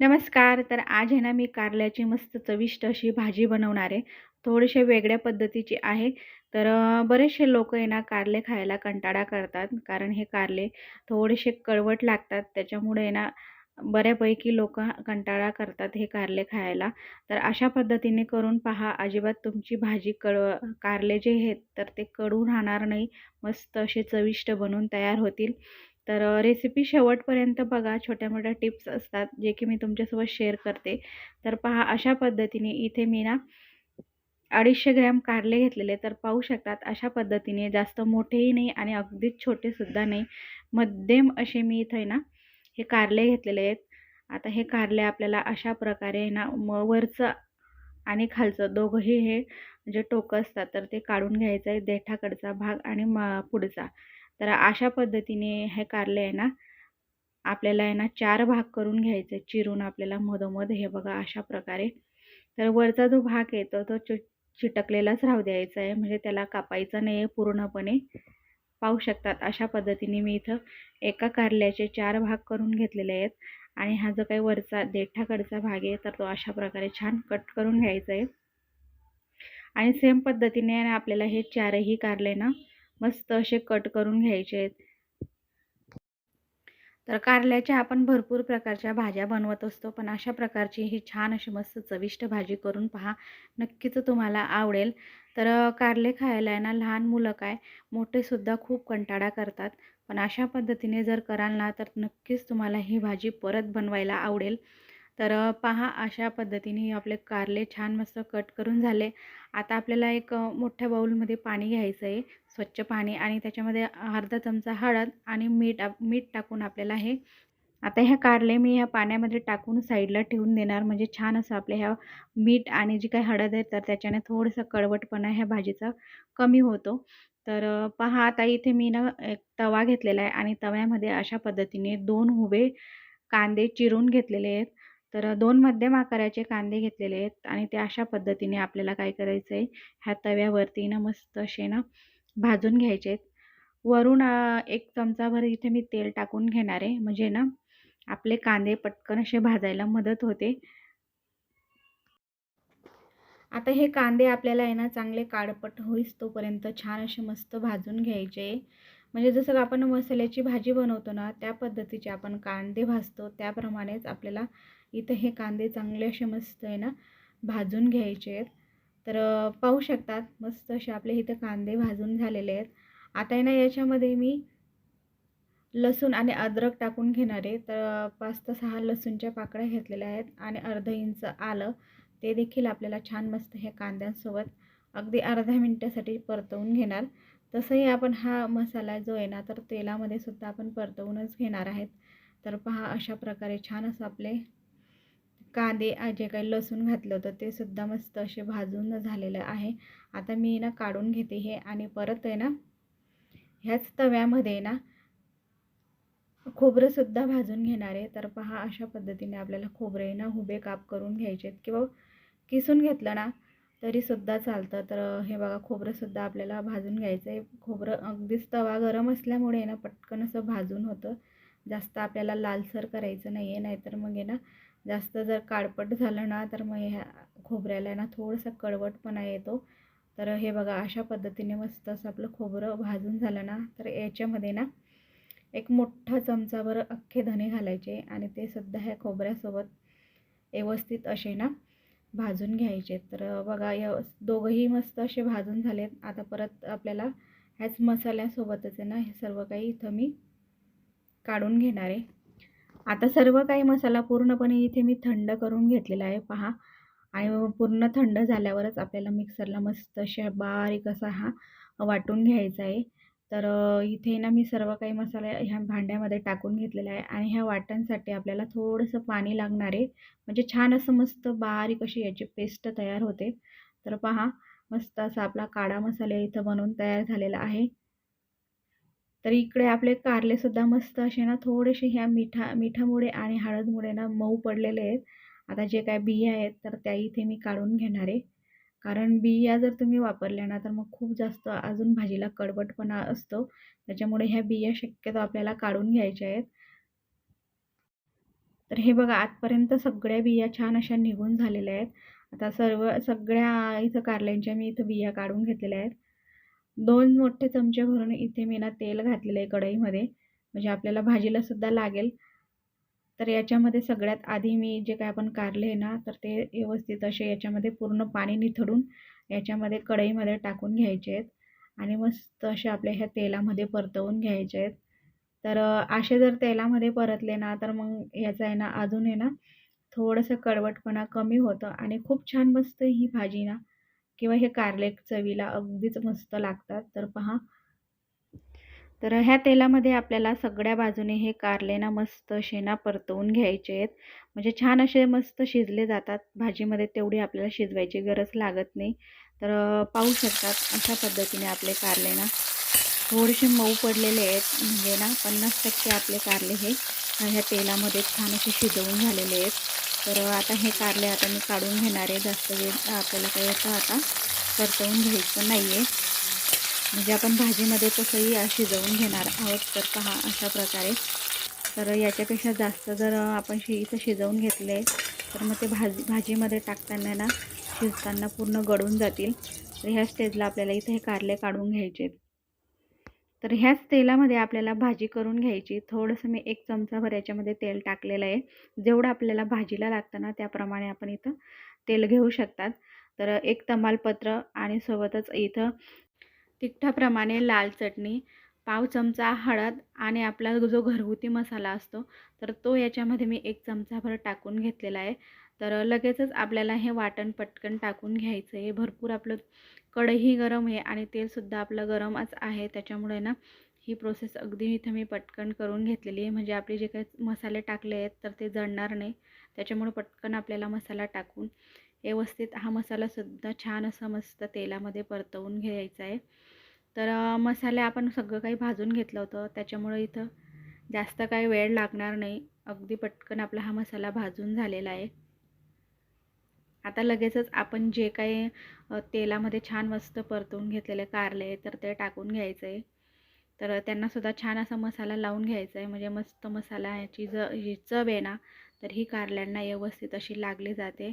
नमस्कार तर आज आहे ना मी कारल्याची मस्त चविष्ट अशी भाजी बनवणार आहे. थोडेसे वेगळ्या पद्धतीची आहे. तर बरेचसे लोक आहे ना कारले खायला कंटाळा करतात. कारण हे कारले थोडेसे कडवट लागतात. त्याच्यामुळे आहे ना बऱ्यापैकी लोक कंटाळा करतात हे कारले खायला. तर अशा पद्धतीने करून पहा अजिबात तुमची भाजी कळव कारले जे आहेत तर ते कडू राहणार नाही. मस्त असे चविष्ट बनून तयार होतील. तर रेसिपी शेवटपर्यंत बघा छोट्या मोठ्या टिप्स असतात जे की मी तुमच्यासोबत शेअर करते. तर पहा अशा पद्धतीने इथे मी ना अडीचशे ग्रॅम कारले घेतलेले तर पाहू शकतात अशा पद्धतीने जास्त मोठेही नाही आणि अगदीच छोटेसुद्धा नाही. मध्यम असे मी इथे ना हे कारले घेतलेले आहेत. आता हे कारले आपल्याला अशा प्रकारे ना म वरचं आणि खालचं दोघंही हे जे टोकं असतात तर ते काढून घ्यायचं आहे. देठाकडचा भाग आणि म पुढचा. तर अशा पद्धतीने हे कारले आहे ना आपल्याला आहे ना चार भाग करून घ्यायचे चिरून आपल्याला मधोमध हे बघा अशा प्रकारे. तर वरचा जो भाग येतो तो चि चिटकलेलाच राहू द्यायचा आहे. म्हणजे त्याला कापायचा नाही आहे पूर्णपणे. पाहू शकतात अशा पद्धतीने मी इथं एका कारल्याचे चार भाग करून घेतलेले आहेत. आणि हा जो काही वरचा देठाकडचा भाग आहे तर तो अशा प्रकारे छान कट करून घ्यायचा आहे. आणि सेम पद्धतीने आपल्याला हे चारही कारले ना मस्त असे कट करून घ्यायचे आहेत. तर कारल्याच्या आपण भरपूर प्रकारच्या भाज्या बनवत असतो पण अशा प्रकारची ही छान अशी मस्त चविष्ट भाजी करून पहा. नक्कीच तुम्हाला आवडेल. तर कारले खायला आहे ना लहान मुलं काय मोठेसुद्धा खूप कंटाळा करतात. पण अशा पद्धतीने जर कराल ना तर नक्कीच तुम्हाला ही भाजी परत बनवायला आवडेल. तर पहा अशा पद्धतीने आपले कारले छान मस्त कट करून झाले. आता आपल्याला एक मोठ्या बाऊलमध्ये पाणी घ्यायचं आहे स्वच्छ पाणी आणि त्याच्यामध्ये अर्धा चमचा हळद आणि मीठ मीठ टाकून आपल्याला हे आता ह्या कारले मी ह्या पाण्यामध्ये टाकून साईडला ठेवून देणार. म्हणजे छान असं आपल्या ह्या मीठ आणि जी काही हळद आहे तर त्याच्याने थोडंसं कडवटपणा ह्या भाजीचा कमी होतो. तर पहा आता इथे मी ना एक तवा घेतलेला आहे आणि तव्यामध्ये अशा पद्धतीने दोन हुबे कांदे चिरून घेतलेले आहेत. तर दोन मध्यम आकाराचे कांदे घेतलेले आहेत आणि ते अशा पद्धतीने आपल्याला काय करायचं आहे ह्या तव्यावरती ना मस्त असे ना भाजून घ्यायचे आहेत. वरून एक चमचाभर इथे मी तेल टाकून घेणार आहे. म्हणजे ना आपले कांदे पटकन असे भाजायला मदत होते. आता हे कांदे आपल्याला आहे ना चांगले काळपट होईस तोपर्यंत छान असे मस्त भाजून घ्यायचे. म्हणजे जसं आपण मसाल्याची भाजी बनवतो ना त्या पद्धतीचे आपण कांदे भाजतो. त्याप्रमाणेच आपल्याला इथं हे कांदे चांगले असे मस्त आहे ना भाजून घ्यायचे आहेत. तर पाहू शकतात मस्त असे आपले इथं कांदे भाजून झालेले आहेत. आता आहे ना याच्यामध्ये मी लसूण आणि अद्रक टाकून घेणार आहे. तर पाच ते सहा लसूणच्या पाकळ्या घेतलेल्या आहेत आणि अर्धा इंच आलं. ते देखील आपल्याला छान मस्त हे कांद्यांसोबत अगदी अर्धा मिनटासाठी परतवून घेणार. तसंही आपण हा मसाला जो आहे ना तर तेलामध्ये सुद्धा आपण परतवूनच घेणार आहेत. तर पहा अशा प्रकारे छान असं आपले कांदे जे काही लसूण घातलं होतं ते सुद्धा मस्त असे भाजून झालेलं आहे. आता मी ना काढून घेते हे आणि परत आहे ना ह्याच तव्यामध्ये ना खोबरंसुद्धा भाजून घेणार आहे. तर पहा अशा पद्धतीने आपल्याला खोबरे ना हुबे काप करून घ्यायचे आहेत किंवा किसून घेतलं ना तरीसुद्धा चालतं. तर हे बघा खोबरंसुद्धा आपल्याला भाजून घ्यायचं आहे खोबरं अगदीच तवा गरम असल्यामुळे ना पटकन असं भाजून होतं. जास्त आपल्याला लालसर करायचं नाही आहे नाहीतर मग आहे ना जास्त जर काळपट झालं ना तर मग ह्या खोबऱ्याला ना थोडंसं कडवटपणा येतो. तर हे बघा अशा पद्धतीने मस्त असं आपलं खोबरं भाजून झालं ना तर याच्यामध्ये ना एक मोठा चमचाभर अख्खे धणे घालायचे आणि ते सुद्धा ह्या खोबऱ्यासोबत व्यवस्थित असे ना भाजून घ्यायचे. तर बघा या दोघंही मस्त असे भाजून झालेत. आता परत आपल्याला ह्याच मसाल्यासोबतच आहे ना हे सर्व काही इथं मी काढून घेणार आहे. आता सर्व काही मसाला पूर्णपणे इथे मी थंड करून घेतलेला आहे पहा. आणि पूर्ण थंड झाल्यावरच आपल्याला मिक्सरला मस्त अशा बारीक असा हा वाटून घ्यायचा आहे. तर इथे ना मी सर्व काही मसाला ह्या भांड्यामध्ये टाकून घेतलेला आहे आणि ह्या वाटणसाठी आपल्याला थोडंसं पाणी लागणार आहे. म्हणजे छान असं मस्त बारीक अशी याची पेस्ट तयार होते. तर पहा मस्त असा आपला काळा मसाला इथं बनवून तयार झालेला आहे. तर इकडे आपले कारलेसुद्धा मस्त असे ना थोडेसे ह्या मिठा मिठामुळे आणि हळदमुळे ना मऊ पडलेले आहेत. आता जे काय बिया आहेत तर त्या इथे मी काढून घेणार आहे. कारण बिया जर तुम्ही वापरल्या ना तर मग खूप जास्त अजून भाजीला कडवटपणा असतो. त्याच्यामुळे ह्या बिया शक्यतो आपल्याला काढून घ्यायच्या आहेत. तर हे बघा आजपर्यंत सगळ्या बिया छान अशा निघून झालेल्या आहेत. आता सर्व सगळ्या इथं कारल्यांच्या मी इथं बिया काढून घेतलेल्या आहेत. दोन मोठे चमचे भरून इथे मी ना तेल घातलेलं आहे कढईमध्ये. म्हणजे आपल्याला भाजीला सुद्धा लागेल. तर याच्यामध्ये सगळ्यात आधी मी जे काय आपण कारले आहे ना तर ते व्यवस्थित असे याच्यामध्ये पूर्ण पाणी निथळून याच्यामध्ये कढईमध्ये टाकून घ्यायचे आहेत. आणि मस्त असे आपल्या ह्या तेलामध्ये परतवून घ्यायचे आहेत. तर असे जर तेलामध्ये परतले ना तर मग याचा आहे ना अजून आहे ना थोडंसं कडवटपणा कमी होतं. आणि खूप छान मस्त ही भाजी ना किंवा हे कारले चवीला अगदीच मस्त लागतात. तर पहा. तर ह्या तेलामध्ये आपल्याला सगळ्या बाजूने हे कारलेना मस्त शेना परतवून घ्यायचे आहेत. म्हणजे छान असे मस्त शिजले जातात. भाजीमध्ये तेवढी आपल्याला शिजवायची गरज लागत नाही. तर पाहू शकतात अशा पद्धतीने आपले कारलेना थोडेसे मऊ पडलेले आहेत. म्हणजे ना पन्नास टक्के आपले कारले हे ह्या तेलामध्ये छान असे शिजवून झालेले आहेत. तर आता हे कारले आता मी काढून घेणार आहे. जास्त वेळ आपल्याला काही असं आता परतवून घ्यायचं नाही आहे म्हणजे आपण भाजीमध्ये तसंही शिजवून घेणार आहोत तर पहा अशा प्रकारे. तर याच्यापेक्षा जास्त जर आपण शि इथं शिजवून घेतले तर मग ते भाजी भाजीमध्ये टाकताना ना शिजताना पूर्ण गळून जातील. तर ह्या स्टेजला आपल्याला इथे हे कारले काढून घ्यायचे तर ह्याच तेलामध्ये आपल्याला भाजी करून घ्यायची. थोडंसं मी एक चमचाभर याच्यामध्ये तेल टाकलेलं आहे. जेवढं आपल्याला भाजीला लागतं ना त्याप्रमाणे आपण इथं तेल घेऊ शकतात. तर एक तमालपत्र आणि सोबतच इथं तिखटाप्रमाणे लाल चटणी पाव चमचा हळद आणि आपला जो घरगुती मसाला असतो तर तो याच्यामध्ये मी एक चमचाभर टाकून घेतलेला आहे. तर लगेचच आपल्याला हे वाटण पटकन टाकून घ्यायचं आहे. भरपूर आपलं कढईही गरम आहे आणि तेलसुद्धा आपलं गरमच आहे. त्याच्यामुळे ना ही प्रोसेस अगदी इथं मी पटकन करून घेतलेली आहे. म्हणजे आपले जे काही मसाले टाकले आहेत तर ते जळणार नाही. त्याच्यामुळे पटकन आपल्याला मसाला टाकून व्यवस्थित हा मसालासुद्धा छान असा मस्त तेलामध्ये परतवून घ्यायचा आहे. तर मसाले आपण सगळं काही भाजून घेतलं होतं. त्याच्यामुळे इथं जास्त काही वेळ लागणार नाही. अगदी पटकन आपला हा मसाला भाजून झालेला आहे. आता लगेचच आपण जे काही तेलामध्ये छान मस्त परतवून घेतलेले कारले तर ते टाकून घ्यायचं आहे तर त्यांनासुद्धा छान असा मसाला लावून घ्यायचा आहे म्हणजे मस्त मसाला याची ज ही चव आहे ना तर ही कारल्यांना व्यवस्थित अशी लागली जाते.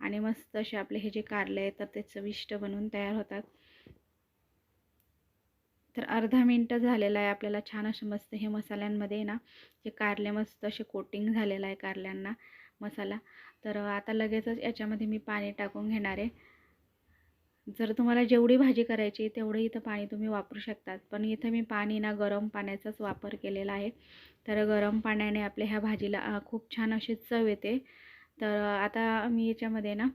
आणि मस्त असे आपले हे जे कारले आहेत तर ते चविष्ट बनवून तयार होतात. तर अर्धा मिनटं झालेला आहे आपल्याला छान असं मस्त हे मसाल्यांमध्ये ना जे कारले मस्त असे कोटिंग झालेलं आहे कारल्यांना मसाला. तर आता लगेचच याच्यामध्ये मी पाणी टाकून घेणार आहे. जर तुम्हाला जेवढी भाजी करायची तेवढं इथं पाणी तुम्ही वापरू शकतात. पण इथं मी पाणी ना गरम पाण्याचाच वापर केलेला आहे. तर गरम पाण्याने आपल्या ह्या भाजीला खूप छान अशी चव येते. तर आता मी याच्यामध्ये ना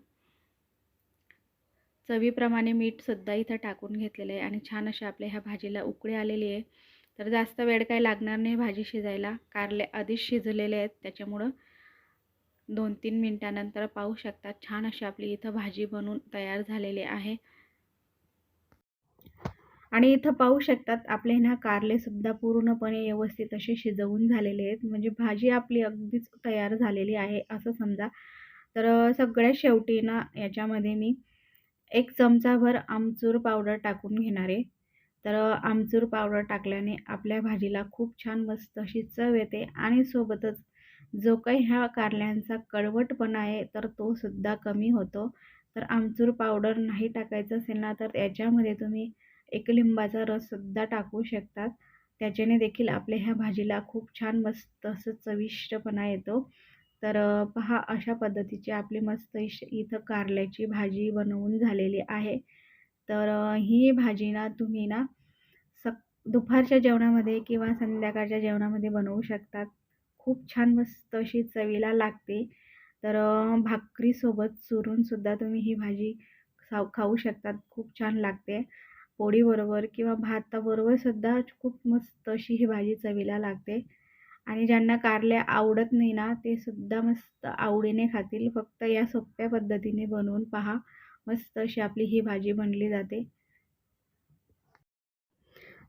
चवीप्रमाणे मीठसुद्धा इथं टाकून घेतलेलं आहे. आणि छान अशा आपल्या ह्या भाजीला उकळी आलेली आहे. तर जास्त वेळ काही लागणार नाही भाजी शिजायला. कारले आधीच शिजलेले आहेत त्याच्यामुळं. दोन तीन मिनटानंतर पाहू शकतात छान अशी आपली इथं भाजी बनवून तयार झालेली आहे. आणि इथं पाहू शकतात आपले ना कारलेसुद्धा पूर्णपणे व्यवस्थित असे शिजवून झालेले आहेत. म्हणजे भाजी आपली अगदीच तयार झालेली आहे असं समजा. तर सगळ्यात शेवटी ना याच्यामध्ये मी एक चमचाभर आमचूर पावडर टाकून घेणार आहे. तर आमचूर पावडर टाकल्याने आपल्या भाजीला खूप छान मस्त अशी चव येते आणि सोबतच जो काही ह्या कारल्यांचा कडवटपणा आहे तर तो सुद्धा कमी होतो. तर आमचूर पावडर नाही टाकायचं असेल ना तर याच्यामध्ये तुम्ही एक लिंबाचा रससुद्धा टाकू शकतात. त्याच्याने देखील आपल्या ह्या भाजीला खूप छान मस्त असं चविष्टपणा येतो. तर पहा अशा पद्धतीची आपली मस्त इथं कारल्याची भाजी बनवून झालेली आहे. तर ही भाजी ना तुम्ही ना सक दुपारच्या जेवणामध्ये किंवा संध्याकाळच्या जेवणामध्ये बनवू शकतात. खूप छान मस्त अशी चवीला लागते. तर भाकरीसोबत चुरूनसुद्धा तुम्ही ही भाजी खाऊ खाऊ शकतात. खूप छान लागते. पोळीबरोबर किंवा भाताबरोबरसुद्धा खूप मस्त अशी ही भाजी चवीला लागते. आणि ज्यांना कारले आवडत नाही ना ते सुद्धा मस्त आवडीने खातील. फक्त या सोप्या पद्धतीने बनवून पहा. मस्त अशी आपली ही भाजी बनली जाते.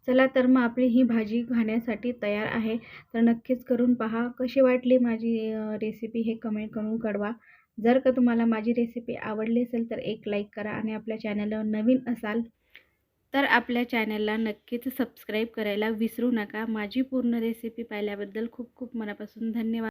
चला तर मग आपली ही भाजी खाण्यासाठी तयार आहे. तर नक्कीच करून पहा. कशी वाटली माझी रेसिपी हे कमेंट करून कळवा. जर का तुम्हाला माझी रेसिपी आवडली असेल तर एक लाईक करा आणि आपल्या चॅनलवर नवीन असाल तर आपल्या चॅनलला नक्कीच सबस्क्राईब करायला विसरू नका. माझी पूर्ण रेसिपी पाहिल्याबद्दल खूप खूप मनापासून धन्यवाद.